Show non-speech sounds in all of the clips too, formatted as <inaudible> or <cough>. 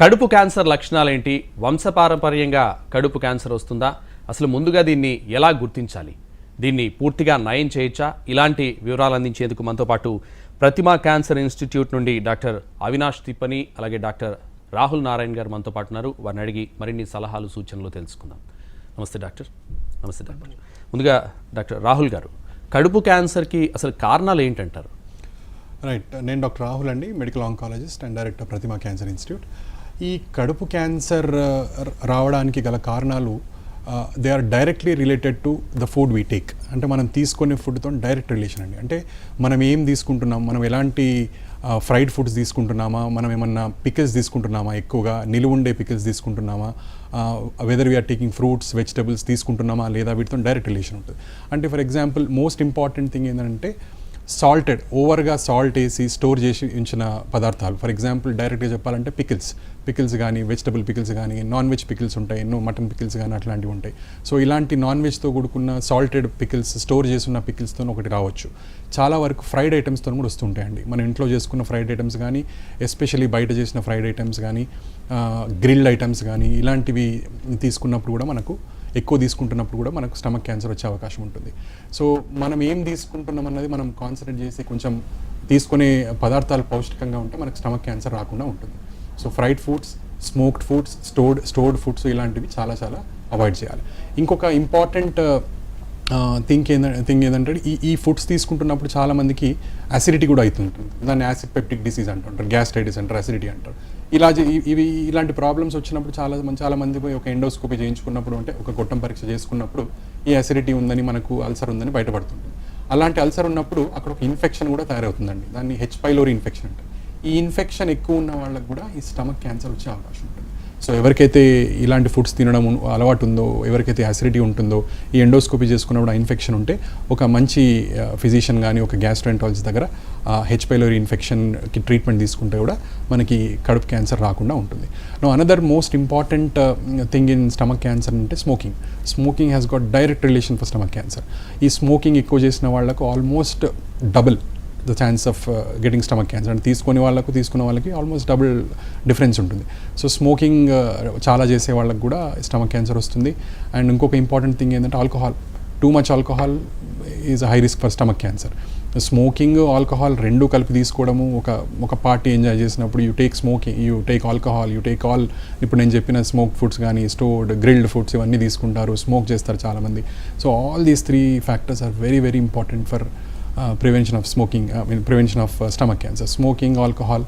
కడుపు క్యాన్సర్ లక్షణాలు ఏంటి వంశపారంపర్యంగా కడుపు క్యాన్సర్ వస్తుందా? అసలు ముందుగా దీన్ని ఎలా గుర్తించాలి? దీన్ని పూర్తిగా నయం చేయొచ్చా? ఇలాంటి వివరాలు అందించేందుకు మనతో పాటు ప్రతిమా క్యాన్సర్ ఇన్స్టిట్యూట్ నుండి డాక్టర్ అవినాష్ తిప్పని అలాగే డాక్టర్ రాహుల్ నారాయణ్ గారు మనతో పాటు ఉన్నారు. వారిని అడిగి మరిన్ని సలహాలు సూచనలు తెలుసుకుందాం. నమస్తే డాక్టర్. నమస్తే డాక్టర్. ముందుగా డాక్టర్ రాహుల్ గారు కడుపు క్యాన్సర్కి అసలు కారణాలు ఏంటంటారు? రైట్. నేను డాక్టర్ రాహుల్ అండి medical oncologist and director Prathima cancer institute. ఈ కడుపు క్యాన్సర్ రావడానికి గల కారణాలు they are directly related to the food we take అంటే మనం తీసుకునే ఫుడ్తో డైరెక్ట్ రిలేషన్ అండి. అంటే మనం ఏం తీసుకుంటున్నాం? మనం ఎలాంటి ఫ్రైడ్ ఫుడ్స్ తీసుకుంటున్నామా? మనం ఏమన్నా పికిల్స్ తీసుకుంటున్నామా ఎక్కువగా? నిలువ ఉండే pickles తీసుకుంటున్నామా? Whether we are taking fruits vegetables తీసుకుంటున్నామా? లేదా వీటితో డైరెక్ట్ రిలేషన్ ఉంటుంది. అంటే for example most important thing ఏంటంటే సాల్టెడ్ ఓవర్గా సాల్ట్ వేసి స్టోర్ చేసి ఉంచిన పదార్థాలు. ఫర్ ఎగ్జాంపుల్ డైరెక్ట్గా చెప్పాలంటే పికిల్స్. పికిల్స్ కానీ వెజిటబుల్ పికిల్స్ కానీ నాన్ వెజ్ పికిల్స్ ఉంటాయి ఎన్నో మటన్ పికిల్స్ కానీ అట్లాంటివి ఉంటాయి. సో ఇలాంటి నాన్ వెజ్తో కూడుకున్న సాల్టెడ్ పికిల్స్ స్టోర్ చేసిన పికిల్స్తో ఒకటి రావచ్చు. చాలా వరకు ఫ్రైడ్ ఐటమ్స్తో కూడా వస్తుంటాయండి. మన ఇంట్లో చేసుకున్న ఫ్రైడ్ ఐటమ్స్ కానీ ఎస్పెషల్లీ బయట చేసిన ఫ్రైడ్ ఐటమ్స్ కానీ గ్రిల్డ్ ఐటమ్స్ కానీ ఇలాంటివి తీసుకున్నప్పుడు కూడా మనకు ఎక్కువ తీసుకుంటున్నప్పుడు కూడా మనకు స్టమక్ క్యాన్సర్ వచ్చే అవకాశం ఉంటుంది. సో మనం ఏం తీసుకుంటున్నాం అన్నది మనం కాన్సన్ట్రేట్ చేసి కొంచెం తీసుకునే పదార్థాలు పౌష్టికంగా ఉంటే మనకు స్టమక్ క్యాన్సర్ రాకుండా ఉంటుంది. So fried foods smoked foods stored stored foods ఇలాంటివి చాలా చాలా అవాయిడ్ చేయాలి. ఇంకొక ఇంపార్టెంట్ థింక్ ఏంటంటే థింగ్ ఏంటంటే ఈ ఈ ఫుడ్స్ తీసుకుంటున్నప్పుడు చాలామందికి అసిడిటీ కూడా అవుతుంటుంది. దాన్ని యాసిడ్ పెప్టిక్ డిసీజ్ అంటుంటారు గ్యాస్ట్రైటిస్ అంటారు అసిడిటీ అంటారు. ఇలా ఇవి ఇలాంటి ప్రాబ్లమ్స్ వచ్చినప్పుడు చాలా మంది చాలా మంది పోయి ఒక ఎండోస్కోపీ చేయించుకున్నప్పుడు అంటే ఒక గొట్టం పరీక్ష చేసుకున్నప్పుడు ఈ అసిడిటీ ఉందని మనకు అల్సర్ ఉందని బయటపడుతుంది అలాంటి అల్సర్ ఉన్నప్పుడు అక్కడ ఒక ఇన్ఫెక్షన్ కూడా తయారవుతుందండి. దాన్ని హెచ్ పైలోరీ ఇన్ఫెక్షన్ అంటారు. ఈ ఇన్ఫెక్షన్ ఎక్కువ ఉన్న వాళ్ళకు కూడా ఈ స్టమక్ క్యాన్సర్ వచ్చే అవకాశం సో ఎవరికైతే ఇలాంటి ఫుడ్స్ తినడం అలవాటు ఉందో ఎవరికైతే అసిడిటీ ఉంటుందో ఈ ఎండోస్కోపీ చేసుకున్నప్పుడు ఆ ఇన్ఫెక్షన్ ఉంటే ఒక మంచి ఫిజిషియన్ కానీ ఒక గ్యాస్ట్రెంటాలజీ దగ్గర హెచ్ పైలోరీ ఇన్ఫెక్షన్కి ట్రీట్మెంట్ తీసుకుంటే కూడా మనకి కడుపు క్యాన్సర్ రాకుండా ఉంటుంది. No another most important thing in stomach cancer అంటే smoking smoking has got direct relation for stomach cancer ఈ స్మోకింగ్ ఎక్కువ చేసిన వాళ్ళకు almost double the chance of getting stomach cancer అంటే తీసుకునే వాళ్ళకు తీసుకున్న వాళ్ళకి ఆల్మోస్ట్ డబుల్ డిఫరెన్స్ ఉంటుంది. సో స్మోకింగ్ uh, చాలా చేసే వాళ్ళకి కూడా స్టమక్ క్యాన్సర్ వస్తుంది. అండ్ ఇంకొక ఇంపార్టెంట్ థింగ్ ఏంటంటే alcohol too much alcohol is high risk for stomach cancer smoking alcohol రెండు కలిపి తీసుకోవడము ఒక ఒక పార్టీ ఎంజాయ్ చేసినప్పుడు you take smoking you take alcohol you take all ఇప్పుడు నేను చెప్పిన స్మోక్ ఫుడ్స్ కానీ స్టోర్డ్ గ్రిల్డ్ ఫుడ్స్ ఇవన్నీ తీసుకుంటారు స్మోక్ చేస్తారు చాలామంది. So all these three factors are very very important for prevention of smoking I mean prevention of stomach cancer smoking alcohol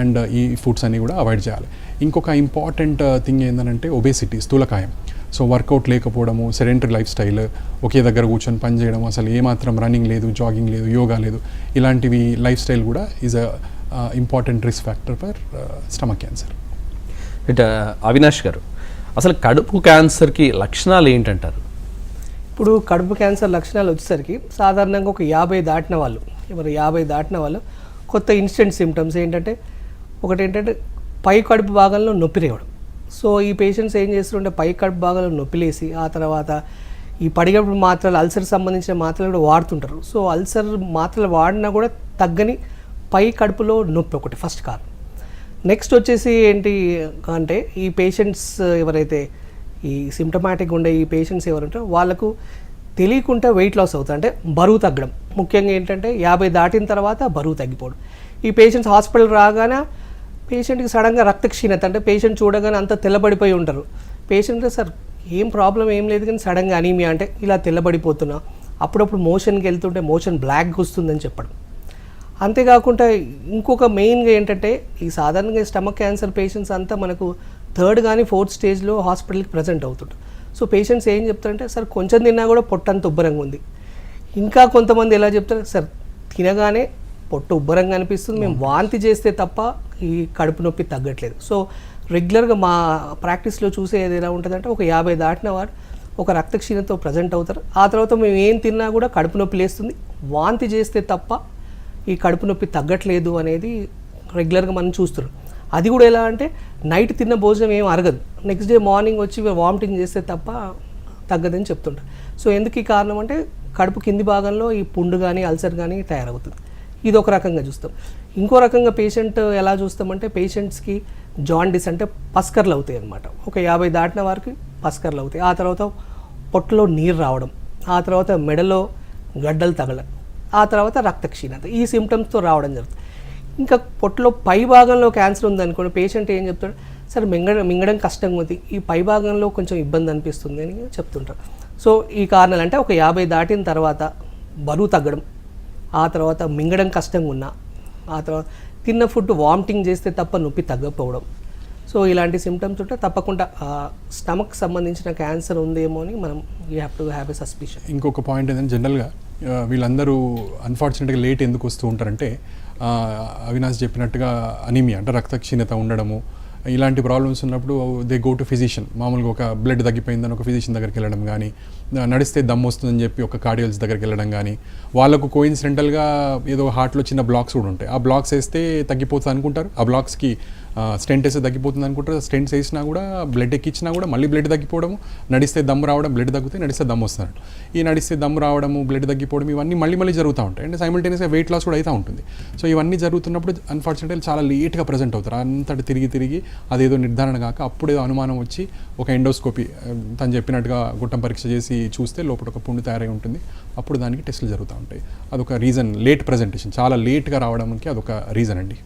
and ఈ foods అన్నీ కూడా అవాయిడ్ చేయాలి. ఇంకొక ఇంపార్టెంట్ థింగ్ ఏంటంటే ఒబేసిటీ స్థూలకాయం. సో వర్కౌట్ లేకపోవడము సెడెంటరీ లైఫ్ స్టైల్ ఒకే దగ్గర కూర్చొని పని చేయడం అసలు ఏమాత్రం రన్నింగ్ లేదు జాగింగ్ లేదు యోగా లేదు ఇలాంటివి లైఫ్ స్టైల్ కూడా is a important risk factor for stomach cancer it Avinash garu అసలు కడుపు క్యాన్సర్కి లక్షణాలు ఏంటంటారు? ఇప్పుడు కడుపు క్యాన్సర్ లక్షణాలు వచ్చేసరికి సాధారణంగా ఒక యాభై దాటిన వాళ్ళు ఎవరు యాభై దాటిన వాళ్ళు కొత్త ఇన్స్టెంట్ సిమ్టమ్స్ ఏంటంటే ఒకటి ఏంటంటే పై కడుపు భాగంలో నొప్పి లేవడం సో ఈ పేషెంట్స్ ఏం చేస్తుంటే పై కడుపు భాగంలో నొప్పిలేసి ఆ తర్వాత ఈ పడిగడుపు మాత్రలు అల్సర్ సంబంధించిన మాత్రలు కూడా వాడుతుంటారు. సో అల్సర్ మాత్రలు వాడినా కూడా తగ్గని పై కడుపులో నొప్పి ఒకటి ఫస్ట్ కారణం నెక్స్ట్ వచ్చేసి ఏంటి అంటే ఈ పేషెంట్స్ ఎవరైతే ఈ సిమ్టమాటిక్ ఉండే ఈ పేషెంట్స్ ఎవరంటే వాళ్ళకు తెలియకుండా వెయిట్ లాస్ అవుతుంది. అంటే బరువు తగ్గడం. ముఖ్యంగా ఏంటంటే యాభై దాటిన తర్వాత బరువు తగ్గిపోవడం. ఈ పేషెంట్స్ హాస్పిటల్ రాగానే పేషెంట్కి సడన్గా రక్త క్షీణత అంటే పేషెంట్ చూడగానే అంత తెల్లబడిపోయి ఉంటారు. పేషెంట్ సార్ ఏం ప్రాబ్లం ఏం లేదు కానీ సడన్గా అనీమియా అంటే ఇలా తెల్లబడిపోతున్నా. అప్పుడప్పుడు మోషన్కి వెళ్తుంటే మోషన్ బ్లాక్గా వస్తుందని చెప్పడం. అంతేకాకుండా ఇంకొక మెయిన్గా ఏంటంటే ఈ సాధారణంగా స్టమక్ క్యాన్సర్ పేషెంట్స్ అంతా మనకు థర్డ్ కానీ ఫోర్త్ స్టేజ్లో హాస్పిటల్కి ప్రజెంట్ అవుతుంటారు సో పేషెంట్స్ ఏం చెప్తారంటే సార్ కొంచెం తిన్నా కూడా పొట్టంత ఉబ్బరంగా ఉంది. ఇంకా కొంతమంది ఎలా చెప్తారు సార్ తినగానే పొట్ట ఉబ్బరంగా అనిపిస్తుంది. మేము వాంతి చేస్తే తప్ప ఈ కడుపు నొప్పి తగ్గట్లేదు. సో రెగ్యులర్గా మా ప్రాక్టీస్లో చూసేది ఎలా ఉంటుందంటే ఒక యాభై దాటిన వారు ఒక రక్తక్షీణతో ప్రజెంట్ అవుతారు. ఆ తర్వాత మేము ఏం తిన్నా కూడా కడుపు నొప్పి లేస్తుంది. వాంతి చేస్తే తప్ప ఈ కడుపు నొప్పి తగ్గట్లేదు అనేది రెగ్యులర్గా మనం చూస్తున్నాం. అది కూడా ఎలా అంటే నైట్ తిన్న భోజనం ఏం అరగదు. నెక్స్ట్ డే మార్నింగ్ వచ్చి వామిటింగ్ చేస్తే తప్ప తగ్గదని చెప్తుంటారు సో ఎందుకు ఈ కారణం అంటే కడుపు కింది భాగంలో ఈ పుండు కానీ అల్సర్ కానీ తయారవుతుంది. ఇది ఒక రకంగా చూస్తాం. ఇంకో రకంగా పేషెంట్ ఎలా చూస్తామంటే పేషెంట్స్కి జాండిస్ అంటే పస్కర్లు అవుతాయి అనమాట ఒక యాభై దాటిన వారికి పస్కర్లు అవుతాయి. ఆ తర్వాత పొట్టలో నీరు రావడం. ఆ తర్వాత మెడలో గడ్డలు తగలడం. ఆ తర్వాత రక్త క్షీణత ఈ సిమ్టమ్స్తో రావడం జరుగుతుంది. ఇంకా పొట్టలో పై భాగంలో క్యాన్సర్ ఉందనుకోండి పేషెంట్ ఏం చెప్తాడు? సరే మింగడం మింగడం కష్టంగా ఉంది. ఈ పై భాగంలో కొంచెం ఇబ్బంది అనిపిస్తుంది అని చెప్తుంటారు. సో ఈ కారణాలు అంటే ఒక యాభై దాటిన తర్వాత బరువు తగ్గడం ఆ తర్వాత మింగడం కష్టంగా ఉన్నా ఆ తర్వాత తిన్న ఫుడ్ వామిటింగ్ చేస్తే తప్ప నొప్పి తగ్గకపోవడం. సో ఇలాంటి సిమ్టమ్స్ ఉంటే తప్పకుండా స్టమక్ సంబంధించిన క్యాన్సర్ ఉందేమో అని మనం you have to have a suspicion ఇంకొక పాయింట్ ఏంటంటే జనరల్గా వీళ్ళందరూ అన్ఫార్చునేట్గా లేట్ ఎందుకు వస్తూ ఉంటారంటే అవినాష్ చెప్పినట్టుగా అనీమియా అంటే రక్తక్షీణత ఉండడము ఇలాంటి ప్రాబ్లమ్స్ ఉన్నప్పుడు దే గో టు ఫిజిషియన్ మామూలుగా ఒక బ్లడ్ తగ్గిపోయిందని ఒక ఫిజిషియన్ దగ్గరికి వెళ్ళడం కానీ నడిస్తే దమ్ వస్తుందని చెప్పి ఒక కార్డియోలజీ దగ్గరికి వెళ్ళడం కానీ వాళ్ళకు కోయిన్సిడెంటల్గా ఏదో హార్ట్లో చిన్న బ్లాక్స్ కూడా ఉంటాయి. ఆ బ్లాక్స్ వేస్తే తగ్గిపోతుంది అనుకుంటారు. ఆ బ్లాక్స్కి స్టెంట్ వేస్తే తగ్గిపోతుంది అనుకుంటారు. స్టెంట్స్ వేసినా కూడా బ్లడ్ ఎక్కించినా కూడా మళ్ళీ బ్లడ్ తగ్గిపోవడము నడిస్తే దమ్ము రావడం బ్లడ్ తగ్గితే నడిస్తే దమ్ము వస్తున్నట్టు ఈ నడిస్తే దమ్ము రావడము బ్లడ్ తగ్గిపోవడం ఇవన్నీ మళ్ళీ మళ్ళీ జరుగుతూ ఉంటాయి. అంటే సైమిల్టేనియస్గా వెయిట్ లాస్ కూడా అవుతూ ఉంటుంది. సో ఇవన్నీ జరుగుతున్నప్పుడు అన్ఫార్చునేట్లీ చాలా లేట్గా ప్రజెంట్ అవుతారు. అంతటి తిరిగి తిరిగి అదేదో నిర్ధారణ కాక అప్పుడేదో అనుమానం వచ్చి ఒక ఎండోస్కోపీ తను చెప్పినట్టుగా గుట్టం పరీక్ష చేసి చూస్తే లోపల ఒక పుండు తయారై ఉంటుంది. అప్పుడు దానికి టెస్టులు జరుగుతూ ఉంటాయి. అదొక రీజన్ లేట్ ప్రజెంటేషన్ చాలా లేట్గా రావడానికి అదొక రీజన్ అండి.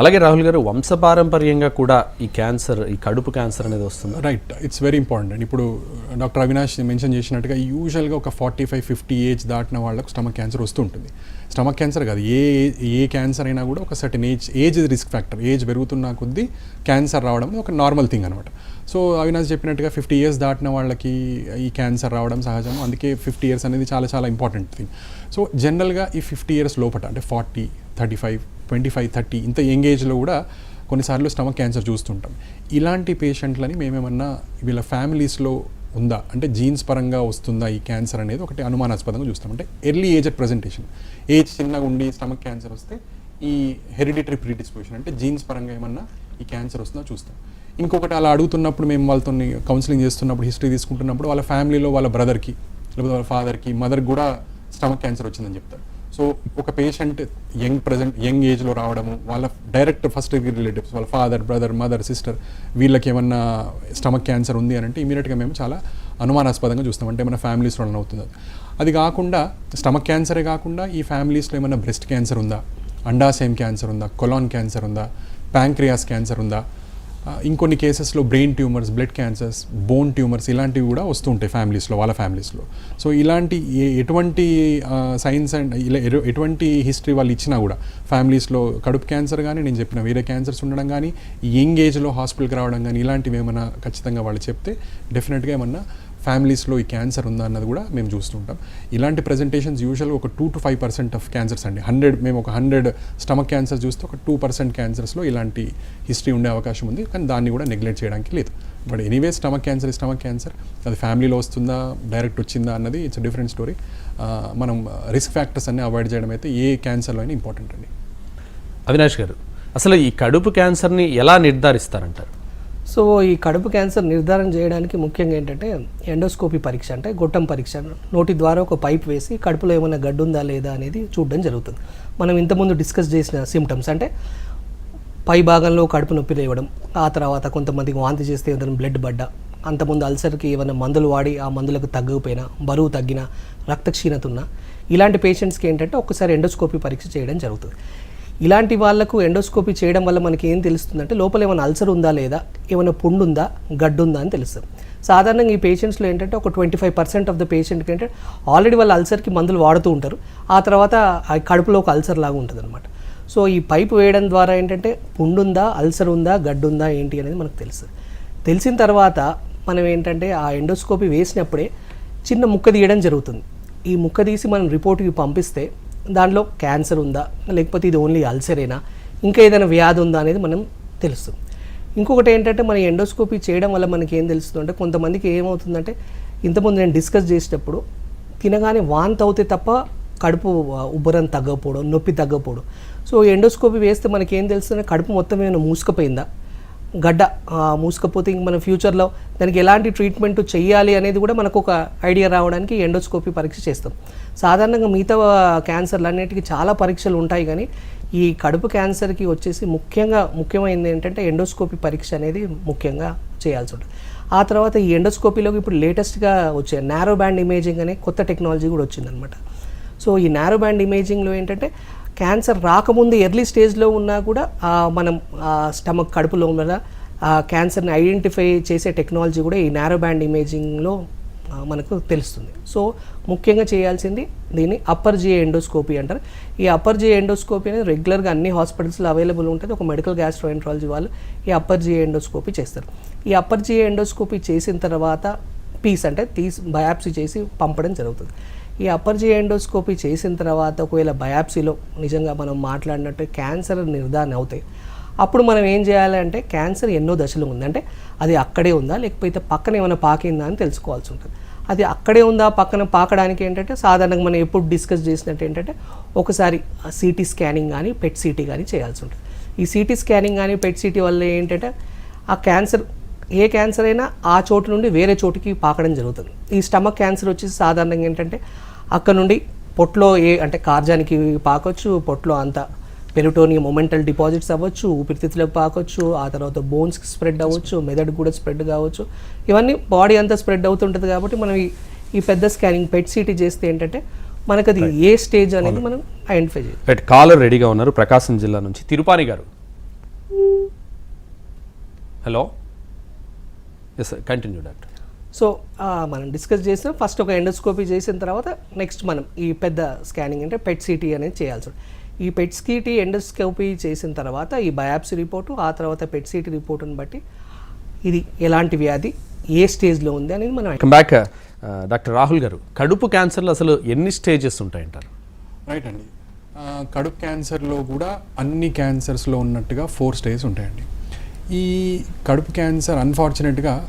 అలాగే రాహుల్ గారు వంశపారంపర్యంగా కూడా ఈ క్యాన్సర్ ఈ కడుపు క్యాన్సర్ అనేది వస్తుంది. రైట్ ఇట్స్ వెరీ ఇంపార్టెంట్ ఇప్పుడు uh, డాక్టర్ అవినాష్ మెన్షన్ చేసినట్టుగా యూజువల్గా ఒక ఫార్టీ ఫైవ్ ఫిఫ్టీ ఏజ్ దాటిన వాళ్ళకు స్టమక్ క్యాన్సర్ వస్తుంటుంది. స్టమక్ క్యాన్సర్ కాదు. ఏ ఏ క్యాన్సర్ అయినా కూడా ఒక certain age age risk factor age పెరుగుతున్న కొద్దీ క్యాన్సర్ రావడం ఒక నార్మల్ థింగ్ అనమాట సో అవినాష్ చెప్పినట్టుగా ఫిఫ్టీ ఇయర్స్ దాటిన వాళ్ళకి ఈ క్యాన్సర్ రావడం సహజం. అందుకే ఫిఫ్టీ ఇయర్స్ అనేది చాలా చాలా ఇంపార్టెంట్ థింగ్ సో జనరల్గా ఈ ఫిఫ్టీ ఇయర్స్ లోపల అంటే forty thirty five twenty five thirty ఇంత యంగ్ ఏజ్లో కూడా కొన్నిసార్లు స్టమక్ క్యాన్సర్ చూస్తుంటాం. ఇలాంటి పేషెంట్లని మేమేమన్నా వీళ్ళ ఫ్యామిలీస్లో ఉందా? అంటే జీన్స్ పరంగా వస్తుందా ఈ క్యాన్సర్ అనేది ఒకటి అనుమానాస్పదంగా చూస్తాం. అంటే early age at presentation. Age చిన్నగా ఉండి స్టమక్ క్యాన్సర్ వస్తే ఈ హెరిడిటరీ ప్రీడిస్పోజిషన్ అంటే జీన్స్ పరంగా ఏమన్నా ఈ క్యాన్సర్ వస్తుందో చూస్తాం. ఇంకొకటి అలా అడుగుతున్నప్పుడు మేము వాళ్ళతో కౌన్సిలింగ్ చేస్తున్నప్పుడు హిస్టరీ తీసుకుంటున్నప్పుడు వాళ్ళ ఫ్యామిలీలో వాళ్ళ బ్రదర్కి లేకపోతే వాళ్ళ ఫాదర్కి మదర్కి కూడా స్టమక్ క్యాన్సర్ వచ్చిందని చెప్తారు. సో ఒక పేషెంట్ యంగ్ ప్రజెంట్ యంగ్ ఏజ్లో రావడము వాళ్ళ డైరెక్ట్ ఫస్ట్ డిగ్రీ రిలేటివ్స్ వాళ్ళ ఫాదర్ బ్రదర్ మదర్ సిస్టర్ వీళ్ళకి ఏమన్నా స్టమక్ క్యాన్సర్ ఉంది అని అంటే ఇమీడియట్గా మేము చాలా అనుమానాస్పదంగా చూస్తాం. అంటే మన ఫ్యామిలీస్లో రన్ అవుతుంది? అది. కాకుండా స్టమక్ క్యాన్సరే కాకుండా ఈ ఫ్యామిలీస్లో ఏమైనా బ్రెస్ట్ క్యాన్సర్ ఉందా? అండాశయం క్యాన్సర్ ఉందా? కొలాన్ క్యాన్సర్ ఉందా? ప్యాంక్రియాస్ క్యాన్సర్ ఉందా? ఇంకొన్ని కేసెస్లో brain tumours blood cancers bone tumours ఇలాంటివి కూడా వస్తుంటాయి ఫ్యామిలీస్లో వాళ్ళ ఫ్యామిలీస్లో. సో ఇలాంటి ఏ- ఎటువంటి సైన్స్ అండ్ ఇలా ఎటువంటి హిస్టరీ వాళ్ళు ఇచ్చినా కూడా ఫ్యామిలీస్లో కడుపు క్యాన్సర్ కానీ నేను చెప్పిన వేరే క్యాన్సర్స్ ఉండడం కానీ యంగ్ ఏజ్లో హాస్పిటల్కి రావడం కానీ ఇలాంటివి ఏమైనా ఖచ్చితంగా వాళ్ళు చెప్తే డెఫినెట్గా ఏమన్నా ఫ్యామిలీస్లో ఈ క్యాన్సర్ ఉందా అన్నది కూడా మేము చూస్తుంటాం ఇలాంటి ప్రజెంటేషన్స్ యూజువల్గా ఒక two to five percent of cancers అండి. హండ్రెడ్ మేము ఒక హండ్రెడ్ స్టమక్ క్యాన్సర్ చూస్తే ఒక టూ పర్సెంట్ క్యాన్సర్స్లో ఇలాంటి హిస్టరీ ఉండే అవకాశం ఉంది. కానీ దాన్ని కూడా నెగ్లెక్ట్ చేయడానికి లేదు. But anyway stomach cancer stomach cancer. అది ఫ్యామిలీలో వస్తుందా డైరెక్ట్ వచ్చిందా అన్నది ఇట్స్ డిఫరెంట్ స్టోరీ మనం రిస్క్ ఫ్యాక్టర్స్ అన్ని అవాయిడ్ చేయడం అయితే ఏ క్యాన్సర్లో అయినా ఇంపార్టెంట్ అండి. అవినాష్ గారు అసలు ఈ కడుపు క్యాన్సర్ని ఎలా నిర్ధారిస్తారంటారు? సో ఈ కడుపు క్యాన్సర్ నిర్ధారణ చేయడానికి ముఖ్యంగా ఏంటంటే ఎండోస్కోపీ పరీక్ష అంటే గొట్టం పరీక్ష. నోటి ద్వారా ఒక పైప్ వేసి కడుపులో ఏమైనా గడ్డు ఉందా లేదా అనేది చూడడం జరుగుతుంది. మనం ఇంతకుముందు డిస్కస్ చేసిన సిమ్టమ్స్ అంటే పై భాగంలో కడుపు నొప్పి లేవడం ఆ తర్వాత కొంతమందికి వాంతి చేస్తే ఏదైనా బ్లడ్ పడ్డా అంతకుముందు అల్సర్కి ఏమైనా మందులు వాడి ఆ మందులకు తగ్గకపోయినా బరువు తగ్గిన రక్తక్షీణత ఉన్నా ఇలాంటి పేషెంట్స్కి ఏంటంటే ఒకసారి ఎండోస్కోపీ పరీక్ష చేయడం జరుగుతుంది. ఇలాంటి వాళ్ళకు ఎండోస్కోపీ చేయడం వల్ల మనకి ఏం తెలుస్తుందంటే లోపల ఏమైనా అల్సర్ ఉందా లేదా? ఏమైనా పుండు ఉందా? గడ్డు ఉందా అని తెలుస్తుంది. సాధారణంగా ఈ పేషెంట్స్లో ఏంటంటే ఒక twenty five percent of the పేషెంట్కి ఏంటంటే ఆల్రెడీ వాళ్ళు అల్సర్కి మందులు వాడుతూ ఉంటారు. ఆ తర్వాత ఆ కడుపులో ఒక అల్సర్ లాగా ఉంటుంది అనమాట సో ఈ పైప్ వేయడం ద్వారా ఏంటంటే పుండు ఉందా అల్సర్ ఉందా గడ్డు ఉందా ఏంటి అనేది మనకు తెలుస్తుంది. తెలిసిన తర్వాత మనం ఏంటంటే ఆ ఎండోస్కోపీ వేసినప్పుడే చిన్న ముక్క తీయడం జరుగుతుంది. ఈ ముక్క తీసి మనం రిపోర్ట్కి పంపిస్తే దాంట్లో క్యాన్సర్ ఉందా? లేకపోతే ఇది ఓన్లీ అల్సరేనా? ఇంకా ఏదైనా వ్యాధి ఉందా అనేది మనం తెలుస్తుంది. ఇంకొకటి ఏంటంటే మన ఎండోస్కోపీ చేయడం వల్ల మనకి ఏం తెలుస్తుంది అంటే కొంతమందికి ఏమవుతుందంటే ఇంతకుముందు నేను డిస్కస్ చేసేటప్పుడు తినగానే వాంతి అవుతే తప్ప కడుపు ఉబ్బరం తగ్గకపోవడం నొప్పి తగ్గకపోవడం. సో ఎండోస్కోపీ వేస్తే మనకి ఏం తెలుస్తుంది కడుపు మొత్తం ఏమైనా మూసుకుపోయిందా? గడ్డ మూసుకపోతే ఇంక మన ఫ్యూచర్లో దానికి ఎలాంటి ట్రీట్మెంట్ చేయాలి అనేది కూడా మనకు ఒక ఐడియా రావడానికి ఎండోస్కోపీ పరీక్ష చేస్తాం. సాధారణంగా మిగతా క్యాన్సర్లు అన్నిటికీ చాలా పరీక్షలు ఉంటాయి కానీ ఈ కడుపు క్యాన్సర్కి వచ్చేసి ముఖ్యంగా ముఖ్యమైనది ఏంటంటే ఎండోస్కోపీ పరీక్ష అనేది ముఖ్యంగా చేయాల్సి ఉంటుంది. ఆ తర్వాత ఈ ఎండోస్కోపీలోకి ఇప్పుడు లేటెస్ట్గా వచ్చే నారో బ్యాండ్ ఇమేజింగ్ అనే కొత్త టెక్నాలజీ కూడా వచ్చిందనమాట. సో ఈ నారో బ్యాండ్ ఇమేజింగ్లో ఏంటంటే క్యాన్సర్ రాకముందు ఎర్లీ స్టేజ్లో ఉన్నా కూడా మనం స్టమక్ కడుపులో ఉన్న ఆ క్యాన్సర్ని ఐడెంటిఫై చేసే టెక్నాలజీ కూడా ఈ నారో బ్యాండ్ ఇమేజింగ్లో మనకు తెలుస్తుంది. సో ముఖ్యంగా చేయాల్సింది దీన్ని అప్పర్ జిఏ ఎండోస్కోపీ అంటారు. ఈ అప్పర్ జిఏ ఎండోస్కోపీ అనేది రెగ్యులర్గా అన్ని హాస్పిటల్స్లో అవైలబుల్ ఉంటుంది. ఒక మెడికల్ గ్యాస్ట్రోఎంట్రాలజీ వాళ్ళు ఈ అప్పర్ జిఏ ఎండోస్కోపీ చేస్తారు. ఈ అప్పర్ జిఏ ఎండోస్కోపీ చేసిన తర్వాత పీస్ అంటే తీసి బయాప్సీ చేసి పంపడం జరుగుతుంది. ఈ అప్పర్ ఎండోస్కోపీ చేసిన తర్వాత ఒకవేళ బయాప్సీలో నిజంగా మనం మాట్లాడినట్టు క్యాన్సర్ నిర్ధారణ అవుతాయి. అప్పుడు మనం ఏం చేయాలి అంటే క్యాన్సర్ ఎన్నో దశలు ఉందంటే అది అక్కడే ఉందా? లేకపోతే పక్కన ఏమైనా పాకిందా అని తెలుసుకోవాల్సి ఉంటుంది. అది అక్కడే ఉందా? పక్కన పాకడానికి ఏంటంటే సాధారణంగా మనం ఎప్పుడు డిస్కస్ చేసినట్టు ఏంటంటే ఒకసారి సిటీ స్కానింగ్ కానీ పెట్ సిటీ కానీ చేయాల్సి ఉంటుంది. ఈ సిటీ స్కానింగ్ కానీ పెట్ సిటీ వల్ల ఏంటంటే ఆ క్యాన్సర్ ఏ క్యాన్సర్ అయినా ఆ చోటు నుండి వేరే చోటుకి పాకడం జరుగుతుంది. ఈ స్టమక్ క్యాన్సర్ వచ్చేసి సాధారణంగా ఏంటంటే అక్కడ నుండి పొట్లో ఏ అంటే కార్జానికి పాకొచ్చు పొట్లో అంతా పెరిటోనియం మొమెంటల్ డిపాజిట్స్ అవ్వచ్చు ఊపిరితిత్తులకు పాకొచ్చు ఆ తర్వాత బోన్స్కి స్ప్రెడ్ అవ్వచ్చు మెదడు కూడా స్ప్రెడ్ కావచ్చు. ఇవన్నీ బాడీ అంతా స్ప్రెడ్ అవుతుంటుంది కాబట్టి మనం ఈ పెద్ద స్కానింగ్ పెట్ సిటీ చేస్తే ఏంటంటే మనకు అది ఏ స్టేజ్ అనేది మనం ఐడెంటిఫై చేయాలి. రైట్ కాలర్ రెడీగా ఉన్నారు ప్రకాశం జిల్లా నుంచి. Tirupani garu. Hello? Yes sir continue doctor so మనం డిస్కస్ చేసిన ఫస్ట్ ఒక ఎండోస్కోపీ చేసిన తర్వాత నెక్స్ట్ మనం ఈ పెద్ద స్కానింగ్ అంటే పెట్ సిటీ అనేది చేయాల్సి ఉంటుంది. ఈ పెట్ సిటీ ఎండోస్కోపీ చేసిన తర్వాత ఈ బయాప్సీ రిపోర్టు ఆ తర్వాత పెట్ సిటీ రిపోర్టుని బట్టి ఇది ఎలాంటి వ్యాధి ఏ స్టేజ్లో ఉంది అనేది మనం బ్యాక్ డాక్టర్ రాహుల్ గారు. కడుపు క్యాన్సర్లో అసలు ఎన్ని స్టేజెస్ ఉంటాయంటారు? రైట్ అండి. కడుపు క్యాన్సర్లో కూడా అన్ని క్యాన్సర్స్లో ఉన్నట్టుగా ఫోర్ స్టేజ్ ఉంటాయండి. ఈ కడుపు క్యాన్సర్ అన్ఫార్చునేట్గా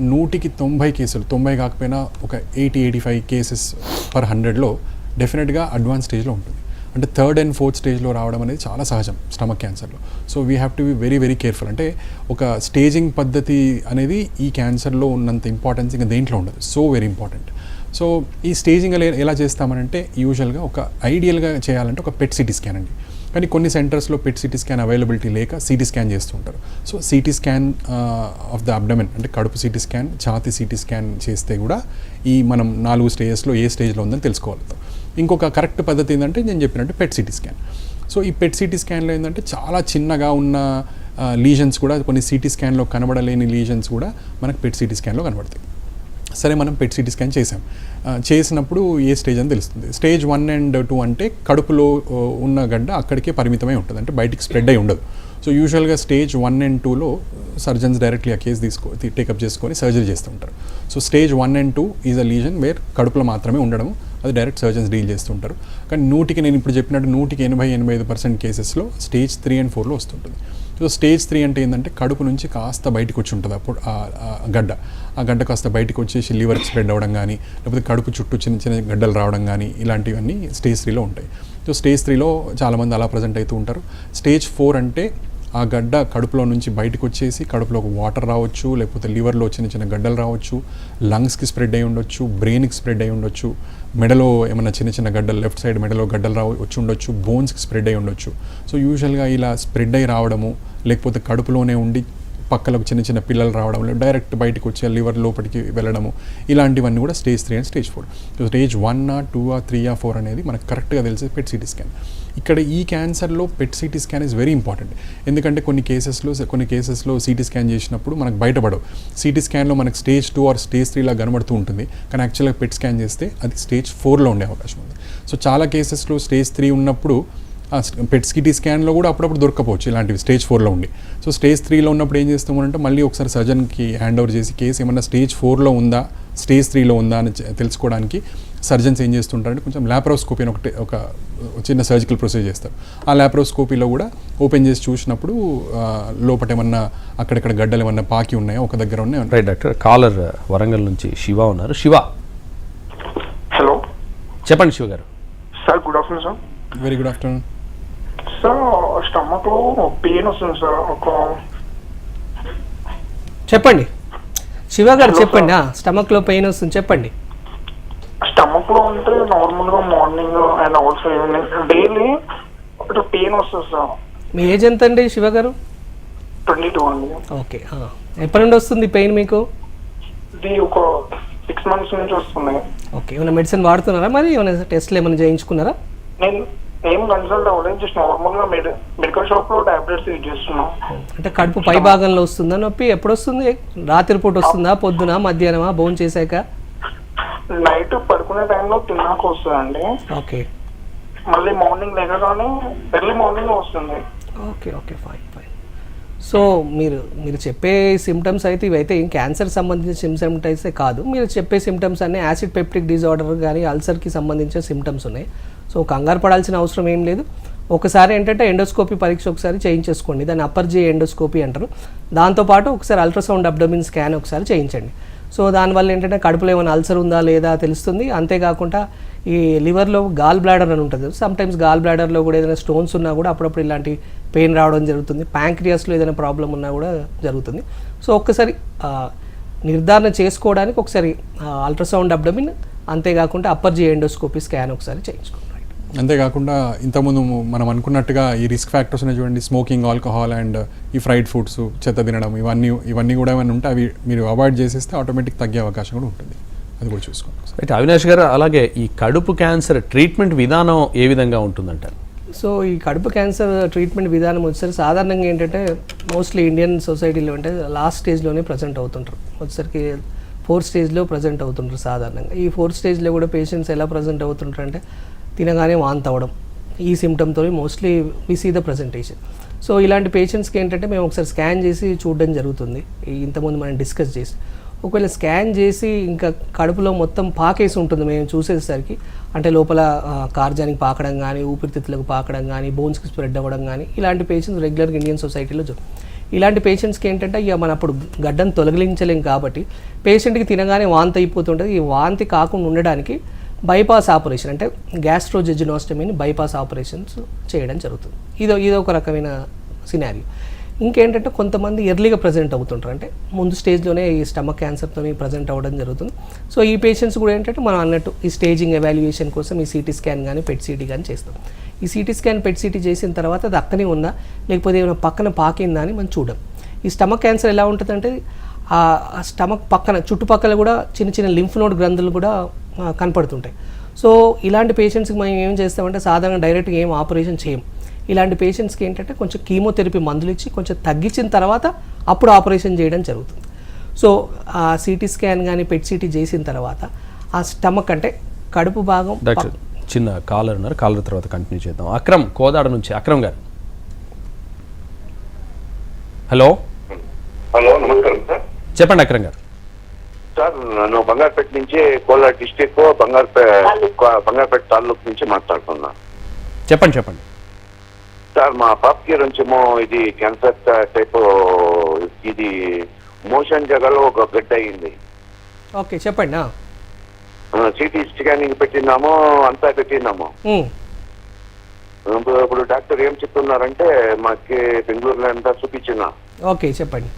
నూటికి తొంభై కేసులు తొంభై కాకపోయినా ఒక eighty eighty five cases per హండ్రెడ్లో డెఫినెట్గా అడ్వాన్స్ స్టేజ్లో ఉంటుంది. అంటే థర్డ్ అండ్ ఫోర్త్ స్టేజ్లో రావడం అనేది చాలా సహజం stomach క్యాన్సర్లో. So we have to be very very careful అంటే ఒక స్టేజింగ్ పద్ధతి అనేది ఈ క్యాన్సర్లో ఉన్నంత ఇంపార్టెన్స్ ఇంకా దేంట్లో ఉండదు. సో వెరీ ఇంపార్టెంట్ సో ఈ స్టేజింగ్ ఎలా ఎలా చేస్తామనంటే యూజువల్గా ఒక ఐడియల్గా చేయాలంటే ఒక పెట్ సిటీ స్కాన్ అండి. కానీ కొన్ని సెంటర్స్లో పెట్ సిటీ స్కాన్ అవైలబిలిటీ లేక సిటీ స్కాన్ చేస్తుంటారు. So CT scan of the abdomen అంటే కడుపు సిటీ స్కాన్ ఛాతి సిటీ స్కాన్ చేస్తే కూడా ఈ మనం నాలుగు స్టేజెస్లో ఏ స్టేజ్లో ఉందని తెలుసుకోగలుగుతాం ఇంకొక కరెక్ట్ పద్ధతి ఏంటంటే నేను చెప్పినట్టు పెట్ సిటీ స్కాన్ సో ఈ పెట్ సిటీ స్కాన్లో ఏంటంటే చాలా చిన్నగా ఉన్న uh, లీజన్స్ కూడా కొన్ని సిటీ స్కాన్లో కనబడలేని లీజన్స్ కూడా మనకు పెట్ సిటీ స్కాన్లో కనబడతాయి. సరే మనం పెట్ సిటీ స్కాన్ చేసాం చేసినప్పుడు ఏ స్టేజ్ అని తెలుస్తుంది. స్టేజ్ వన్ అండ్ టూ అంటే కడుపులో ఉన్న గడ్డ అక్కడికే పరిమితమై ఉంటుంది. అంటే బయటికి స్ప్రెడ్ అయి ఉండదు. సో యూజువల్గా స్టేజ్ వన్ అండ్ టూలో సర్జన్స్ డైరెక్ట్లీ ఆ కేసు తీసుకో టేకప్ చేసుకొని సర్జరీ చేస్తూ ఉంటారు. So stage one and two is a lesion where కడుపులో మాత్రమే ఉండడం అది డైరెక్ట్ సర్జన్స్ డీల్ చేస్తుంటారు కానీ నూటికి నేను ఇప్పుడు చెప్పినట్టు నూటికి ఎనభై ఎనభై ఐదు పర్సెంట్ కేసెస్లో స్టేజ్ త్రీ అండ్ ఫోర్లో వస్తుంటుంది. సో స్టేజ్ త్రీ అంటే ఏంటంటే కడుపు నుంచి కాస్త బయటకు వచ్చి ఉంటుంది అప్పుడు గడ్డ. ఆ గడ్డ కాస్త బయటకు వచ్చేసి లివర్కి స్ప్రెడ్ అవ్వడం కానీ లేకపోతే కడుపు చుట్టూ చిన్న చిన్న గడ్డలు రావడం కానీ ఇలాంటివన్నీ స్టేజ్ త్రీలో ఉంటాయి. సో స్టేజ్ త్రీలో చాలామంది అలా ప్రజెంట్ అవుతూ ఉంటారు. స్టేజ్ ఫోర్ అంటే ఆ గడ్డ కడుపులో నుంచి బయటకు వచ్చేసి కడుపులోకి వాటర్ రావచ్చు లేకపోతే లివర్లో చిన్న చిన్న గడ్డలు రావచ్చు లంగ్స్కి స్ప్రెడ్ అయి ఉండొచ్చు బ్రెయిన్కి స్ప్రెడ్ అయి ఉండొచ్చు మెడలో ఏమైనా చిన్న చిన్న గడ్డలు లెఫ్ట్ సైడ్ మెడలో గడ్డలు రా వచ్చి ఉండొచ్చు బోన్స్కి స్ప్రెడ్ అయి ఉండొచ్చు. సో యూజువల్గా ఇలా స్ప్రెడ్ అయి రావడము లేకపోతే కడుపులోనే ఉండి పక్కలకు చిన్న చిన్న పిల్లలు రావడం డైరెక్ట్ బయటకు వచ్చే లివర్ లోపలికి వెళ్ళడము. ఇలాంటివన్నీ కూడా stage three and stage four. Stage one uh two uh three uh four అనేది మనకు కరెక్ట్గా తెలిసే పెట్ సిటీ స్కాన్ ఇక్కడ ఈ క్యాన్సర్లో PET CT scan is very important ఎందుకంటే కొన్ని కేసెస్లో కొన్ని కేసెస్లో సిటీ స్కాన్ చేసినప్పుడు మనకు బయటపడవు. సిటీ స్కాన్లో మనకు స్టేజ్ టూ ఆర్ స్టేజ్ త్రీలా కనబడుతూ ఉంటుంది. కానీ యాక్చువల్గా పెట్ స్కాన్ చేస్తే అది స్టేజ్ ఫోర్లో ఉండే అవకాశం ఉంది. సో చాలా కేసెస్లో స్టేజ్ త్రీ ఉన్నప్పుడు పెట్ సిటీ స్కాన్లో కూడా అప్పుడప్పుడు దొరకపోవచ్చు ఇలాంటివి స్టేజ్ ఫోర్లో ఉండి. సో స్టేజ్ త్రీలో ఉన్నప్పుడు ఏం చేస్తామంటే మళ్ళీ ఒకసారి సర్జన్కి హ్యాండ్ ఓవర్ చేసి కేసు ఏమన్నా స్టేజ్ ఫోర్లో ఉందా స్టేజ్ త్రీలో ఉందా అని తెలుసుకోవడానికి సర్జన్స్ ఏం చేస్తుంటారంటే కొంచెం ల్యాప్రోస్కోపీ అని ఒకటి ఒక చిన్న సర్జికల్ ప్రొసీజర్ చేస్తారు. ఆ ల్యాప్రోస్కోపీలో కూడా ఓపెన్ చేసి చూసినప్పుడు ఆ, లోపట ఏమన్నా అక్కడక్కడ గడ్డలు ఏమన్నా పాకి ఉన్నాయో ఒక దగ్గర ఉన్నాయి రైట్ డాక్టర్ కాలర్ వరంగల్ నుంచి శివ ఉన్నారు. శివ! హలో! చెప్పండి Shiva garu. Sir good afternoon sir. Very good afternoon. స్టమక్లో pain వస్తుంది సార్ ఒక చెప్పండి. శివ గారు చెప్పండి స్టమక్లో పెయిన్ వస్తుంది చెప్పండి. స్టమక్లో అంటే నార్మల్గా morning and also evening daily pain వస్తుంది సార్. మీ ఏజ్ ఎంత అండి శివ గారు? ట్వంటీ టూ అండి. ఓకే. ఎప్పటి నుండి వస్తుంది పెయిన్ మీకు? ఇది ఒక సిక్స్ మంత్స్ నుంచి వస్తుంది. ఓకే ఏమైనా మెడిసిన్ వాడుతున్నారా మరి? ఏమైనా టెస్ట్లు ఏమైనా చేయించుకున్నారా? నేను ఏం కన్సల్ట్ అవ్వలేదు జస్ట్ నార్మల్గా మెడి మెడికల్ షాప్లో టాబ్లెట్స్ యూజ్ చేస్తున్నాను. అంటే కడుపు పై భాగంలో వస్తుందా నొప్పి? ఎప్పుడు వస్తుంది రాత్రిపూట వస్తుందా? పొద్దున మధ్యాహ్నమా? భోజనం చేశాక? నైట్ పడుకునే టైంలో తిన్నాక వస్తుందండి. ఓకే. మళ్ళీ మార్నింగ్ లేకగానే ఎర్లీ మార్నింగ్ వస్తుంది. Okay okay fine fine. So మీరు మీరు చెప్పే సిమ్టమ్స్ అయితే ఇవైతే ఏం క్యాన్సర్ సంబంధించిన సిమ్టమ్స్ అయితే కాదు. మీరు చెప్పే సిమ్టమ్స్ అన్నీ యాసిడ్ పెప్టిక్ డిజార్డర్ కానీ అల్సర్కి సంబంధించిన సిమ్టమ్స్ ఉన్నాయి. సో కంగారు పడాల్సిన అవసరం ఏం లేదు. ఒకసారి ఏంటంటే ఎండోస్కోపీ పరీక్ష ఒకసారి చేయించేసుకోండి. దాన్ని అప్పర్ జీ ఎండోస్కోపీ అంటారు. దాంతోపాటు ఒకసారి అల్ట్రాసౌండ్ అబ్డమిన్ స్కాన్ ఒకసారి చేయించండి. సో దానివల్ల ఏంటంటే కడుపులో ఏమైనా అల్సర్ ఉందా లేదా తెలుస్తుంది. అంతేకాకుండా ఈ లివర్లో గాల్ బ్లాడర్ అని ఉంటుంది. సమ్టైమ్స్ గాల్ బ్లాడర్లో కూడా ఏదైనా స్టోన్స్ ఉన్నా కూడా అప్పుడప్పుడు ఇలాంటి పెయిన్ రావడం జరుగుతుంది. ప్యాంక్రియాస్లో ఏదైనా ప్రాబ్లం ఉన్నా కూడా జరుగుతుంది. సో ఒక్కసారి నిర్ధారణ చేసుకోవడానికి ఒకసారి అల్ట్రాసౌండ్ అబ్డమిన్ అంతేకాకుండా అప్పర్ జీ ఎండోస్కోపీ స్కాన్ ఒకసారి చేయించుకోండి. అంతేకాకుండా ఇంతకుముందు మనం అనుకున్నట్టుగా ఈ రిస్క్ ఫ్యాక్టర్స్ ఉన్నాయి చూడండి స్మోకింగ్ ఆల్కహాల్ అండ్ ఈ ఫ్రైడ్ ఫుడ్స్ చెత్త తినడం ఇవన్నీ ఇవన్నీ కూడా ఏమైనా ఉంటే అవి మీరు అవాయిడ్ చేసేస్తే ఆటోమేటిక్ తగ్గే అవకాశం కూడా ఉంటుంది. అది కూడా చూసుకోండి. రైట్ అవినాష్ గారు అలాగే ఈ కడుపు క్యాన్సర్ ట్రీట్మెంట్ విధానం ఏ విధంగా ఉంటుందంటారు సో ఈ కడుపు క్యాన్సర్ ట్రీట్మెంట్ విధానం వచ్చేసరికి సాధారణంగా ఏంటంటే మోస్ట్లీ ఇండియన్ సొసైటీలో అంటే లాస్ట్ స్టేజ్లోనే ప్రజెంట్ అవుతుంటారు. వచ్చేసరికి ఫోర్త్ స్టేజ్లో ప్రజెంట్ అవుతుంటారు సాధారణంగా. ఈ ఫోర్త్ స్టేజ్లో కూడా పేషెంట్స్ ఎలా ప్రజెంట్ అవుతుంటారు అంటే తినగానే వాంతి అవ్వడం. ఈ సిమ్టమ్తో mostly we see the presentation so ఇలాంటి పేషెంట్స్కి ఏంటంటే మేము ఒకసారి స్కాన్ చేసి చూడడం జరుగుతుంది. ఇంతకుముందు మనం డిస్కస్ చేసి. ఒకవేళ స్కాన్ చేసి ఇంకా కడుపులో మొత్తం పాకేసి ఉంటుంది మేము చూసేసరికి అంటే లోపల కార్జానికి పాకడం కానీ ఊపిరితిత్తులకు పాకడం కానీ బోన్స్కి స్ప్రెడ్ అవ్వడం కానీ ఇలాంటి పేషెంట్స్ రెగ్యులర్గా ఇండియన్ సొసైటీలో ఇలాంటి పేషెంట్స్కి ఏంటంటే ఇక మనం అప్పుడు గడ్డను తొలగించలేం కాబట్టి పేషెంట్కి తినగానే వాంతి అయిపోతుంటుంది. ఈ వాంతి కాకుండా ఉండడానికి బైపాస్ ఆపరేషన్ అంటే గ్యాస్ట్రోజెజినోస్టమీని బైపాస్ ఆపరేషన్స్ చేయడం జరుగుతుంది. ఇదో ఇదో ఒక రకమైన సినారియో. ఇంకేంటంటే కొంతమంది ఎర్లీగా ప్రజెంట్ అవుతుంటారు. అంటే ముందు స్టేజ్లోనే ఈ స్టమక్ క్యాన్సర్తో ప్రజెంట్ అవ్వడం జరుగుతుంది. సో ఈ పేషెంట్స్ కూడా ఏంటంటే మనం అన్నట్టు ఈ స్టేజింగ్ ఎవాల్యుయేషన్ కోసం ఈ సిటీ స్కాన్ కానీ పెట్ సిటీ కానీ చేస్తాం. ఈ సిటీ స్కాన్ పెట్ సిటీ చేసిన తర్వాత అది అక్కనే ఉందా? లేకపోతే ఏమైనా పక్కన పాకిందా అని మనం చూడం. ఈ స్టమక్ క్యాన్సర్ ఎలా ఉంటుందంటే ఆ స్టమక్ పక్కన చుట్టుపక్కల కూడా చిన్న చిన్న లింఫ్ నోడ్ గ్రంథులు కూడా కనపడుతుంటాయి. సో ఇలాంటి పేషెంట్స్కి మనం ఏం చేస్తామంటే సాధారణ డైరెక్ట్గా ఏం ఆపరేషన్ చేయం. ఇలాంటి పేషెంట్స్కి ఏంటంటే కొంచెం కీమోథెరపీ మందులు ఇచ్చి కొంచెం తగ్గించిన తర్వాత అప్పుడు ఆపరేషన్ చేయడం జరుగుతుంది. సో ఆ సిటీ స్కాన్ కానీ పెట్ సిటీ చేసిన తర్వాత ఆ స్టమక్ అంటే కడుపు భాగం చిన్న కాలర్ ఉన్నారు. కాలర్ తర్వాత కంటిన్యూ చేద్దాం. అక్రమ్ కోదాడ నుంచి. అక్రమ్ గారు. హలో హలో నమస్కారం. చెప్పండి అక్రమ్ గారు. సార్ నేను బంగారుపేట నుంచి కోలార్ డిస్టిక్ బంగారుపే బంగారుపేట తాలూకు నుంచి మాట్లాడుతున్నా. చెప్పండి చెప్పండి. సార్ మా పాపకి నుంచేమో ఇది క్యాన్సర్ టైప్ ఇది మోషన్ జగలో ఒక గడ్డ అయింది ఓకే చెప్పండి ఆ. సిటీ స్కానింగ్ పెట్టినాము అంతా పెట్టినాము ఇప్పుడు డాక్టర్ ఏం చెప్తున్నారంటే మాకి బెంగళూరులో అంతా చూపించిన. ఓకే చెప్పండి.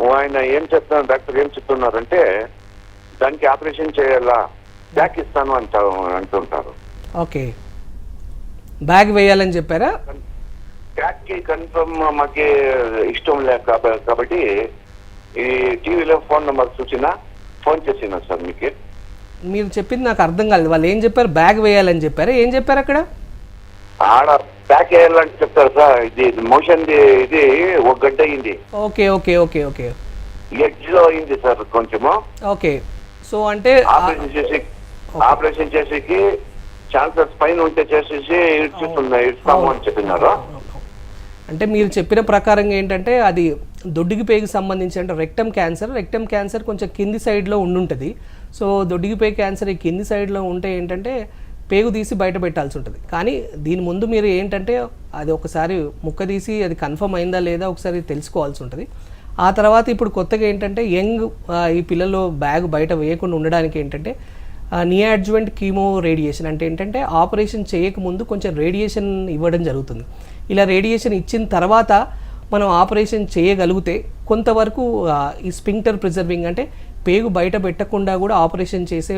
ఆయన ఏం చెప్తున్నారు డాక్టర్ ఏం చెప్తున్నారంటే దానికి ఆపరేషన్ చేయాలా? బ్యాక్ ఇస్తాను అంట అంటుంటారు. ఓకే. బ్యాగ్ వేయాలని చెప్పారా? బ్యాక్కి కన్ఫర్మ్ మాకి ఇష్టం లేక కాబ- కాబట్టి ఈ టీవీలో ఫోన్ నెంబర్ చూసిన ఫోన్ చేసిన సార్ మీకు. మీరు చెప్పింది నాకు అర్థం కాలేదు. వాళ్ళు ఏం చెప్పారు? బ్యాగ్ వేయాలని చెప్పారా? ఏం చెప్పారు అక్కడ? ఆడ బ్యాక్ వేయాలని చెప్తారు సార్. ఇది మోషన్ ఇది ఒక గంట అయింది. Okay okay okay okay. ఎడ్జ్లో అయింది సార్ కొంచెము. ఓకే. సో అంటే ఆపరేషన్ చేసి ఆపరేషన్ చేసేకి ఛాన్సెస్ పైన ఉంటే చేసేసి ఇడ్చుతున్నాయి ఇస్తాము అని చెప్పినారు. అంటే మీరు చెప్పిన ప్రకారంగా ఏంటంటే అది దొడ్డికి పేగుకి సంబంధించి అంటే రెక్టమ్ క్యాన్సర్ రెక్టమ్ క్యాన్సర్ కొంచెం కింది సైడ్లో ఉండుంటుంది. సో దొడ్డికి పేగు క్యాన్సర్ ఈ కింది సైడ్లో ఉంటే ఏంటంటే పేగు తీసి బయట పెట్టాల్సి ఉంటుంది. కానీ దీని ముందు మీరు ఏంటంటే అది ఒకసారి ముక్క తీసి అది కన్ఫర్మ్ అయిందా లేదా ఒకసారి తెలుసుకోవాల్సి ఉంటుంది. ఆ తర్వాత ఇప్పుడు కొత్తగా ఏంటంటే యంగ్ ఈ పిల్లలు బ్యాగ్ బయట వేయకుండా ఉండడానికి ఏంటంటే నియాడ్జువెంట్ కీమో రేడియేషన్ అంటే ఏంటంటే ఆపరేషన్ చేయకముందు కొంచెం రేడియేషన్ ఇవ్వడం జరుగుతుంది. ఇలా రేడియేషన్ ఇచ్చిన తర్వాత మనం ఆపరేషన్ చేయగలిగితే కొంతవరకు ఈ స్పింక్టర్ ప్రిజర్వింగ్ అంటే పేగు బయట పెట్టకుండా కూడా ఆపరేషన్ చేసే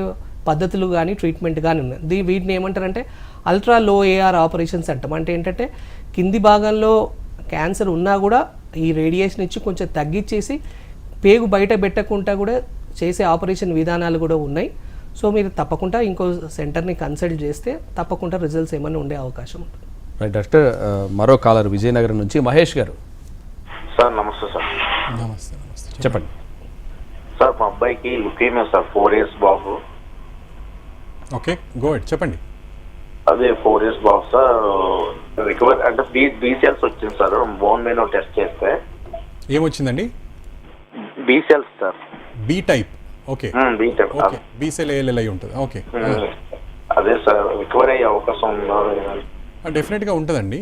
పద్ధతులు కానీ ట్రీట్మెంట్ కానీ ఉన్నాయి. దీ వీటిని ఏమంటారంటే అల్ట్రా లో ఏఆర్ ఆపరేషన్స్ అంటాం. అంటే ఏంటంటే కింది భాగంలో క్యాన్సర్ ఉన్నా కూడా ఈ రేడియేషన్ ఇచ్చి కొంచెం తగ్గించేసి పేగు బయట పెట్టకుండా కూడా చేసే ఆపరేషన్ విధానాలు కూడా ఉన్నాయి. సో మీరు తప్పకుండా ఇంకో సెంటర్ని కన్సల్ట్ చేస్తే తప్పకుండా రిజల్ట్స్ ఏమైనా ఉండే అవకాశం ఉంటుంది. రైట్ డాక్టర్ మరో కాలర్ విజయనగరం నుంచి మహేష్ గారు. సార్ నమస్తే సార్. నమస్తే నమస్తే. చెప్పండి. సార్ మా అబ్బాయికి లుకేమియా సార్ ఫోర్ ఇయర్స్ బాబు. ఓకే గో చెప్పండి. అదే ఫోర్ ఇయర్స్ బాబు సార్ రికవర్ అంటే బీ బీసీఎల్స్ వచ్చింది సార్ బోన్ మీద టెస్ట్ చేస్తే. ఏమొచ్చిందండి? B cells sir. B type okay. B type okay B cell ALL I ఉంటుంది ఓకే. అదే సార్ రికవర్ అయ్యే అవకాశం ఉందా డెఫినెట్గా ఉంటుందండి.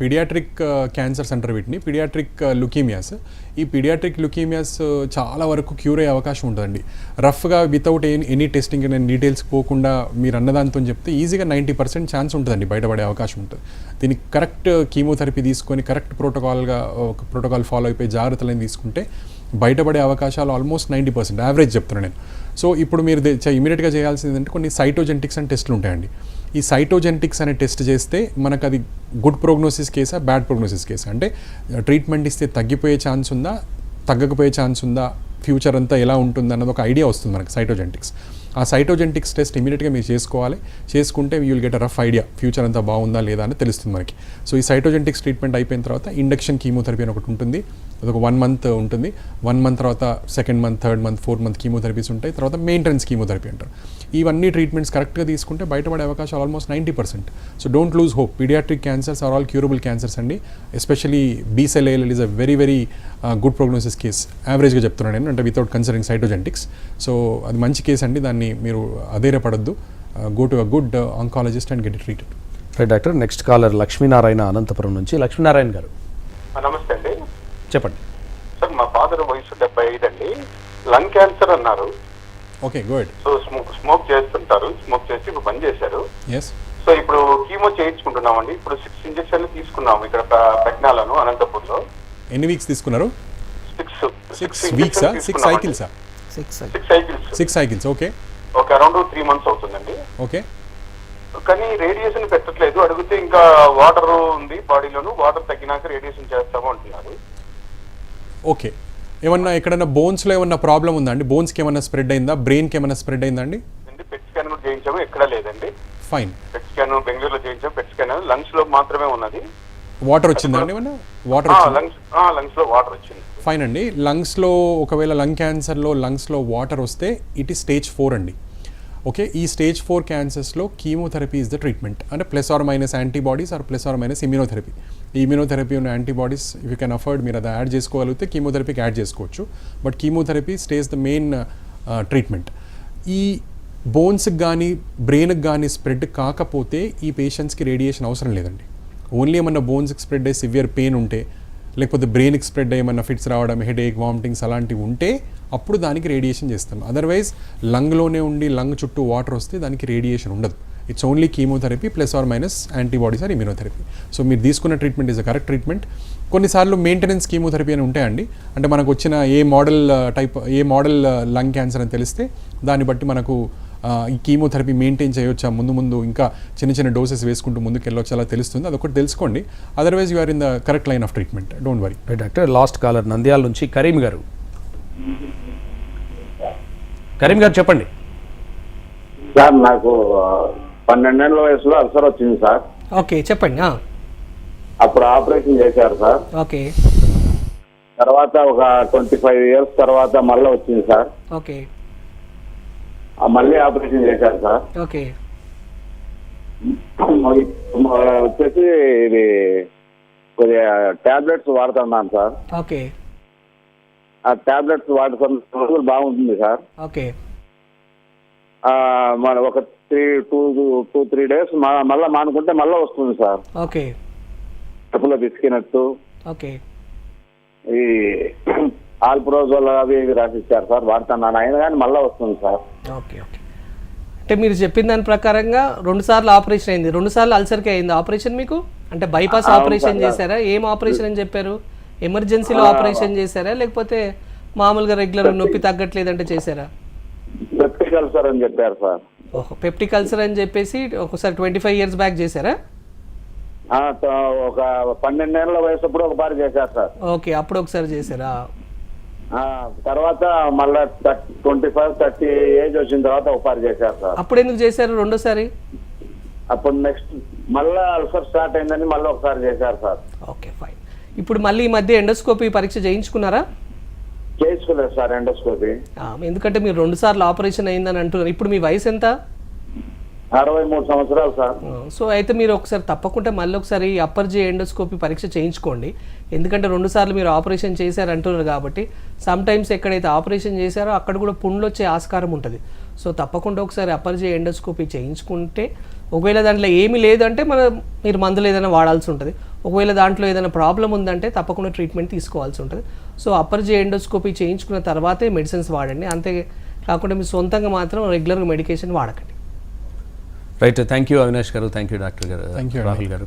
పీడియాట్రిక్ క్యాన్సర్స్ సెంటర్ వీటిని. పీడియాట్రిక్ లుకీమియాస్ ఈ పీడియాట్రిక్ లుకీమియాస్ చాలా వరకు క్యూర్ అయ్యే అవకాశం ఉంటుందండి. రఫ్గా వితౌట్ ఎనీ టెస్టింగ్ నేను డీటెయిల్స్ పోకుండా మీరు అన్నదాంతో చెప్తే ఈజీగా నైంటీ పర్సెంట్ ఛాన్స్ ఉంటుందండి బయటపడే అవకాశం ఉంటుంది. దీనికి కరెక్ట్ కీమోథెరపీ తీసుకొని కరెక్ట్ ప్రోటోకాల్గా ఒక ప్రోటోకాల్ ఫాలో అయిపోయి జాగ్రత్తలను తీసుకుంటే బయటపడే అవకాశాలు ఆల్మోస్ట్ నైంటీ పర్సెంట్ యావరేజ్ చెప్తున్నాను నేను. సో ఇప్పుడు మీరు ఇమీడియట్గా చేయాల్సింది ఏంటంటే కొన్ని సైటోజెంటిక్స్ అండ్ టెస్ట్లు ఉంటాయండి. ఈ సైటోజెంటిక్స్ అనే టెస్ట్ చేస్తే మనకు అది గుడ్ ప్రోగ్నోసిస్ కేసా బ్యాడ్ ప్రోగ్నోసిస్ కేసా అంటే ట్రీట్మెంట్ ఇస్తే తగ్గిపోయే ఛాన్స్ ఉందా? తగ్గకపోయే ఛాన్స్ ఉందా? ఫ్యూచర్ అంతా ఎలా ఉంటుంది అన్నది ఒక ఐడియా వస్తుంది మనకి సైటోజెంటిక్స్ ఆ సైటోజెంటిక్స్ టెస్ట్ ఇమీడియట్గా మీరు చేసుకోవాలి. చేసుకుంటే you will get a rough idea future అంతా బాగుందా లేదా అని తెలుస్తుంది మనకి. సో ఈ సైటోజెంటిక్స్ ట్రీట్మెంట్ అయిపోయిన తర్వాత ఇండక్షన్ కీమోథెరపీ అని ఒకటి ఉంటుంది. అదొక వన్ మంత్ ఉంటుంది. వన్ మంత్ తర్వాత second month third month fourth month chemotherapies ఉంటాయి. తర్వాత మెయింటెనెన్స్ కీమోథెరపీ అంటారు. ఇవన్నీ ట్రీట్మెంట్స్ కరెక్ట్గా తీసుకుంటే బయటపడే అవకాశాలు almost ninety percent so don't lose hope paediatric cancers are all curable cancers అండి. Especially B cell ALL is a very very good prognosis case యావరేజ్గా చెప్తున్నాను నేను అంటే వితౌట్ కన్సిడరింగ్ సైటోజెంటిక్స్ సో అది మంచి కేసు అండి. దాన్ని మీరు అధైర్యపడద్దు. Go to a good oncologist and get treated right doctor next caller Lakshminarayana Anantapuram నుంచి. లక్ష్మీనారాయణ గారు. నమస్తే అండి. చెప్పండి. సార్ మా ఫాదర్ వయసు డెబ్బై ఐదు అండి. లంగ్ క్యాన్సర్ అన్నారు. Okay good so smoke smoke చేస్తుంటారు. స్మోక్ చేసి ఇప్పుడు బంద్ చేశారు. ఎస్ సో ఇప్పుడు కీమో చేయించుకుంటున్నామండి. ఇప్పుడు సిక్స్ ఇంజక్షన్లు తీసుకున్నాము ఇక్కడ పెట్నాలను అనంతపూర్లో. ఎన్ని వీక్స్ తీసుకున్నారు? Six six వీక్సా six సైకిల్సా six six cycles six cycles okay ఒక అరౌండ్ త్రీ మంత్స్ అవుతుందండి. ఓకే కానీ రేడియేషన్ పెట్టట్లేదు. అడిగితే ఇంకా వాటర్ ఉంది బాడీలోను వాటర్ తగ్గినాక రేడియేషన్ చేస్తాము అంటున్నారు. ఓకే ఏమన్నా ఎక్కడన్నా బోన్స్లో ఏమన్నా ప్రాబ్లం ఉందా అండి? బోన్స్కి ఏమన్నా స్ప్రెడ్ అయిందా? బ్రెయిన్కి ఏమన్నా స్ప్రెడ్ అయిందా అండి? పెట్ స్కాన్ కూడా చేయించాము ఎక్కడా లేదండి. ఫైన్. పెట్ స్కాన్ బెంగళూరులో చేయించాము పెట్ స్కాన్ లంగ్స్లో మాత్రమే ఉన్నది. వాటర్ వచ్చిందా అండి ఏమన్నా? వాటర్ లంగ్స్ లంగ్స్లో వాటర్ వచ్చింది. ఫైన్ అండి. లంగ్స్లో ఒకవేళ లంగ్ క్యాన్సర్లో లంగ్స్లో వాటర్ వస్తే ఇట్ ఈ స్టేజ్ ఫోర్ అండి. ఓకే ఈ స్టేజ్ ఫోర్ క్యాన్సర్స్లో కీమోథెరపీ ఇస్ ద ట్రీట్మెంట్. అంటే plus or minus antibodies or plus or minus immunotherapy. ఈ ఇమ్యూనోథెరపీ ఉన్న antibodies if you can afford మీరు అది యాడ్ చేసుకోగలిగితే కీమోథెరపీకి యాడ్ చేసుకోవచ్చు. But chemotherapy stays the main treatment ఈ బోన్స్కి కానీ బ్రెయిన్కి కానీ స్ప్రెడ్ కాకపోతే ఈ పేషెంట్స్కి రేడియేషన్ అవసరం లేదండి. ఓన్లీ ఏమన్నా బోన్స్కి స్ప్రెడ్ అయ్యి సివియర్ పెయిన్ ఉంటే లేకపోతే బ్రెయిన్కి స్ప్రెడ్ అయ్యి ఏమన్నా ఫిట్స్ రావడం హెడ్ ఏక్ వామిటింగ్స్ అలాంటివి ఉంటే అప్పుడు దానికి రేడియేషన్ చేస్తాం. అదర్వైజ్ లంగ్లోనే ఉండి లంగ్ చుట్టూ వాటర్ వస్తే దానికి రేడియేషన్ ఉండదు. It's only chemotherapy plus or minus antibodies or immunotherapy so మీరు తీసుకున్న treatment is a correct treatment కొన్నిసార్లు మెయింటెనెన్స్ కీమోథెరపీ అని ఉంటాయండి. అంటే మనకు వచ్చిన ఏ మోడల్ టైప్ ఏ మోడల్ లంగ్ క్యాన్సర్ అని తెలిస్తే దాన్ని బట్టి మనకు ఆ, ఈ కీమోథెరపీ మెయింటైన్ చేయొచ్చా? ముందు ముందు ఇంకా చిన్న చిన్న డోసెస్ వేసుకుంటూ ముందుకు వెళ్ళొచ్చు అలా తెలుస్తుంది. అదొకటి తెలుసుకోండి. Otherwise you are in the correct line of treatment don't worry right doctor last caller Nandyal నుంచి కరీం గారు. కరీం గారు చెప్పండి. సార్ నాకు పన్నెండేళ్ళ వయసులో అల్సర్ వచ్చింది సార్. ఓకే చెప్పండి అప్పుడు ఆపరేషన్ చేశారు సార్. ఓకే. తర్వాత ఒక ట్వంటీ ఫైవ్ ఇయర్స్ తర్వాత మళ్ళీ వచ్చింది సార్. ఓకే. మళ్ళీ ఆపరేషన్ చేశారు సార్. ఓకే. వచ్చేసి ఇది కొద్దిగా టాబ్లెట్స్ వాడుతున్నాను సార్. ఓకే. ఆ టాబ్లెట్స్ వాడుతున్న బాగుంటుంది సార్. ఓకే. మన ఒక three two two three days మళ్ళీ మానుకుంటే మళ్ళీ వస్తుంది సార్. ఓకే. కడుపులో పిసికినట్టు. ఓకే. ఈ <clears throat> ఆల్ప్రోజోల్ అవి ఇవి రాసిచ్చారు సార్ వాడుతున్నాను. అయినా కానీ మళ్ళీ వస్తుంది సార్. Okay okay. అంటే మీరు చెప్పిన దాని ప్రకారంగా రెండు సార్లు ఆపరేషన్ అయింది. రెండు సార్లు అల్సర్కి అయింది. ఆపరేషన్ మీకు? అంటే బైపాస్ ఆపరేషన్. చేశారా? ఏం ఆపరేషన్ అని చెప్పారు? ఎమర్జెన్సీలో ఆపరేషన్ చేశారా? లేకపోతే మామూలుగా రెగ్యులర్ నొప్పి తగ్గట్లేదంటే చేశారా? నొప్పి పెప్టిక్ అల్సర్ అని చెప్పారు సార్. ఓహో పెప్టిక్ అల్సర్ అని చెప్పేసి ఒకసారి ట్వంటీ ఫైవ్ ఇయర్స్ బ్యాక్ చేశారా ఒక పన్నెండేళ్ళ వయసు అప్పుడు ఒకసారి చేశారు సార్. ఓకే అప్పుడు ఒకసారి చేశారా? ఆ, తర్వాత మళ్ళా ట్వంటీ ఫైవ్ థర్టీ ఏజ్ వచ్చిన తర్వాత ఒకసారి చేశారు సార్. అప్పుడు ఎందుకు చేశారు రెండోసారి? అప్పుడు నెక్స్ట్ మళ్ళా అల్సర్ స్టార్ట్ అయిందని మళ్ళీ ఒకసారి చేశారు సార్. ఓకే ఫైన్ ఇప్పుడు మళ్ళీ ఈ మధ్య ఎండోస్కోపీ పరీక్ష చేయించుకున్నారా? చేసుకోలేదు సార్ ఎండోస్కోపీ ఎందుకంటే మీరు రెండు సార్లు ఆపరేషన్ అయిందని అంటున్నారు. ఇప్పుడు మీ వయసు ఎంత? అరవై మూడు సంవత్సరాలు సార్. సో అయితే మీరు ఒకసారి తప్పకుండా మళ్ళీ ఒకసారి అప్పర్ జే ఎండోస్కోపీ పరీక్ష చేయించుకోండి. ఎందుకంటే రెండు సార్లు మీరు ఆపరేషన్ చేశారు అంటున్నారు కాబట్టి సమ్ టైమ్స్ ఎక్కడైతే ఆపరేషన్ చేశారో అక్కడ కూడా పుండ్లు వచ్చే ఆస్కారం ఉంటుంది. సో తప్పకుండా ఒకసారి అప్పర్ జే ఎండోస్కోపీ చేయించుకుంటే ఒకవేళ దాంట్లో ఏమీ లేదంటే మన మీరు మందులు ఏదైనా వాడాల్సి ఉంటుంది. ఒకవేళ దాంట్లో ఏదైనా ప్రాబ్లం ఉందంటే తప్పకుండా ట్రీట్మెంట్ తీసుకోవాల్సి ఉంటుంది. సో అప్పర్ జే ఎండోస్కోపీ చేయించుకున్న తర్వాతే మెడిసిన్స్ వాడండి. అంతే కాకుండా మీరు సొంతంగా మాత్రం రెగ్యులర్గా మెడికేషన్ వాడకండి. రైట్. థ్యాంక్ యూ అవినాష్ గారు. థ్యాంక్ యూ డాక్టర్ గారు రాహుల్ గారు.